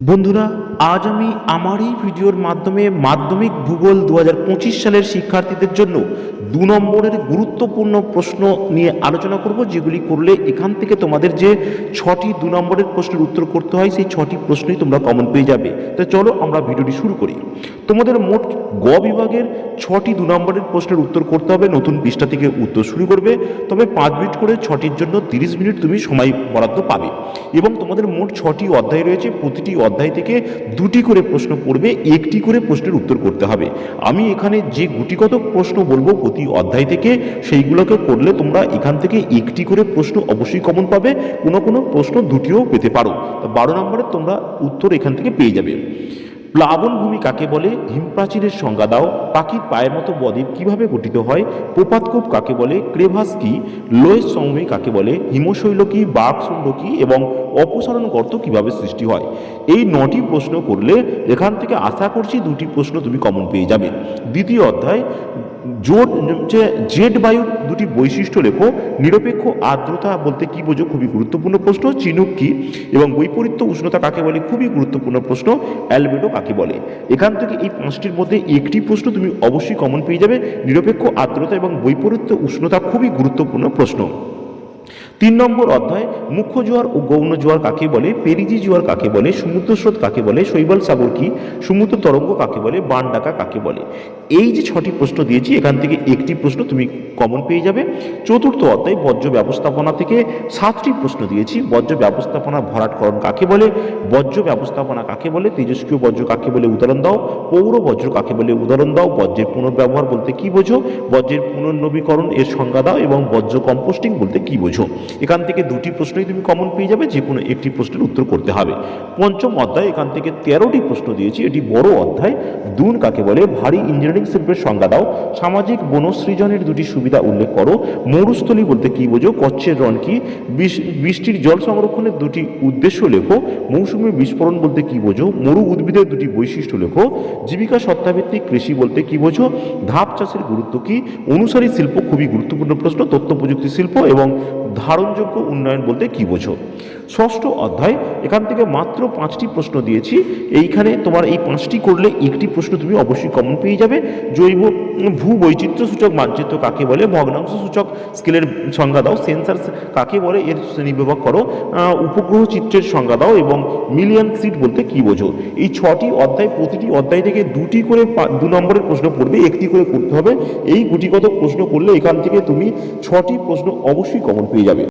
বন্ধুরা আজ আমি আমার এই ভিডিওর মাধ্যমে মাধ্যমিক ভূগোল দু হাজার পঁচিশ সালের শিক্ষার্থীদের জন্য দু নম্বরের গুরুত্বপূর্ণ প্রশ্ন নিয়ে আলোচনা করব, যেগুলি করলে এখান থেকে তোমাদের যে ছটি দু নম্বরের প্রশ্নের উত্তর করতে হয়, সেই ছটি প্রশ্নই তোমরা কমন পেয়ে যাবে। তো চলো আমরা ভিডিওটি শুরু করি। তোমাদের মোট গ বিভাগের ছটি দু নম্বরের প্রশ্নের উত্তর করতে হবে, নতুন পৃষ্ঠা থেকে উত্তর শুরু করবে। তবে পাঁচ মিনিট করে ছটির জন্য তিরিশ মিনিট তুমি সময় বরাদ্দ পাবে। এবং তোমাদের মোট ছটি অধ্যায় রয়েছে, প্রতিটি অধ্যায় থেকে দুটি করে প্রশ্ন পড়বে, একটি করে প্রশ্নের উত্তর করতে হবে। আমি এখানে যে গুটিগত প্রশ্ন বলব প্রতি অধ্যায় থেকে, সেইগুলোকে করলে তোমরা এখান থেকে একটি করে প্রশ্ন অবশ্যই কমন পাবে, কোনো কোনো প্রশ্ন দুটিও পেতে পারো। বারো নম্বরে তোমরা উত্তর এখান থেকে পেয়ে যাবে। প্লাবনভূমি কাকে বলে? হিমপ্রাচীরের সংজ্ঞা দাও। পাখির পায়ের মতো বদ্বীপ কীভাবে গঠিত হয়? প্রপাতকূপ কাকে বলে? ক্রেভাস কি? লোয়েস সমভূমি কাকে বলে? হিমশৈল কি? বাঘশুণ্ড কি? এবং অপসারণ গর্ত কীভাবে সৃষ্টি হয়? এই নটি প্রশ্ন করলে এখান থেকে আশা করছি দুটি প্রশ্ন তুমি কমন পেয়ে যাবে। দ্বিতীয় অধ্যায় জোট যে জেট বায়ু দুটি বৈশিষ্ট্য লেখো। নিরপেক্ষ আর্দ্রতা বলতে কি বোঝো? খুবই গুরুত্বপূর্ণ প্রশ্ন। চিনুক কি? এবং বৈপরীত্য উষ্ণতা কাকে বলে? খুবই গুরুত্বপূর্ণ প্রশ্ন। অ্যালবেডো কাকে বলে? এখান থেকে এই পাঁচটির মধ্যে একটি প্রশ্ন তুমি অবশ্যই কমন পেয়ে যাবে। নিরপেক্ষ আর্দ্রতা এবং বৈপরীত্য উষ্ণতা খুবই গুরুত্বপূর্ণ প্রশ্ন। তিন নম্বর অধ্যায়, মুখ্য জোয়ার ও গৌণ জোয়ার কাকে বলে, পেরিজি জোয়ার কাকে বলে, সমুদ্র স্রোত কাকে বলে, শৈবাল সাগর কি, সমুদ্র তরঙ্গ কাকে বলে বান ডাকা কাকে বলে। এই যে ছটি প্রশ্ন দিয়েছি, এখান থেকে একটি প্রশ্ন তুমি কমন পেয়ে যাবে। চতুর্থ অধ্যায়, বর্জ্য ব্যবস্থাপনা থেকে সাতটি প্রশ্ন দিয়েছি, বর্জ্য ব্যবস্থাপনা ভরাটকরণ কাকে বলে, বর্জ্য ব্যবস্থাপনা কাকে বলে, তেজস্ক্রিয় বর্জ্য কাকে বলে, উদাহরণ দাও, পৌর বজ্র কাকে বলে, উদাহরণ দাও, বর্জ্যের পুনর্ব্যবহার বলতে কি বোঝো, বর্জ্যের পুনর্নবীকরণ এর সংজ্ঞা দাও এবং বর্জ্য কম্পোস্টিং বলতে কি বোঝো। এখান থেকে দুটি প্রশ্নই তুমি কমন পেয়ে যাবে, যে কোনো একটি প্রশ্নের উত্তর করতে হবে। পঞ্চম অধ্যায়, এখান থেকে তেরোটি প্রশ্ন দিয়েছি, এটি বড় অধ্যায়। দুন কাকে বলে? ভারী ইঞ্জিনিয়ারিং শিল্পের সংজ্ঞা দাও। সামাজিক বনসৃজনের দুটি সুবিধা উল্লেখ করো। মরুস্থলী বলতে কি বোঝো? কচ্ছের রন কি? বৃষ্টির জল সংরক্ষণের দুটি উদ্দেশ্য লেখো। মৌসুমী বিস্ফোরণ বলতে কি বোঝো? মরু উদ্ভিদের দুটি বৈশিষ্ট্য লেখো। জীবিকা সত্তাভিত্তিক কৃষি বলতে কি বোঝো? ধাপ চাষের গুরুত্ব কি? অনুসারী শিল্প খুবই গুরুত্বপূর্ণ প্রশ্ন, তথ্য প্রযুক্তি শিল্প এবং ধারণযোগ্য উন্নয়ন বলতে কি বোঝো? ষষ্ঠ অধ্যায়, এখান থেকে মাত্র পাঁচটি প্রশ্ন দিয়েছি। এইখানে তোমার এই পাঁচটি করলে একটি প্রশ্ন তুমি অবশ্যই কমন পেয়ে যাবে। জৈব ভূ বৈচিত্র্য সূচক, মানচিত্র কাকে বলে? ভগ্নাংশ সূচক, স্কেলের সংজ্ঞা দাও সেন্সার কাকে বলে? এর শ্রেণীবিভাগ করো। উপগ্রহ চিত্রের সংজ্ঞা দাও এবং মিলিয়ন সিট বলতে কি বোঝো? এই ছটি অধ্যায়, প্রতিটি অধ্যায় থেকে দুটি করে দু নম্বরের প্রশ্ন পড়বে, একটি করে করতে হবে। এই গুটিগত প্রশ্ন করলে এখান থেকে তুমি ছটি প্রশ্ন অবশ্যই কমন পেয়ে যাবে।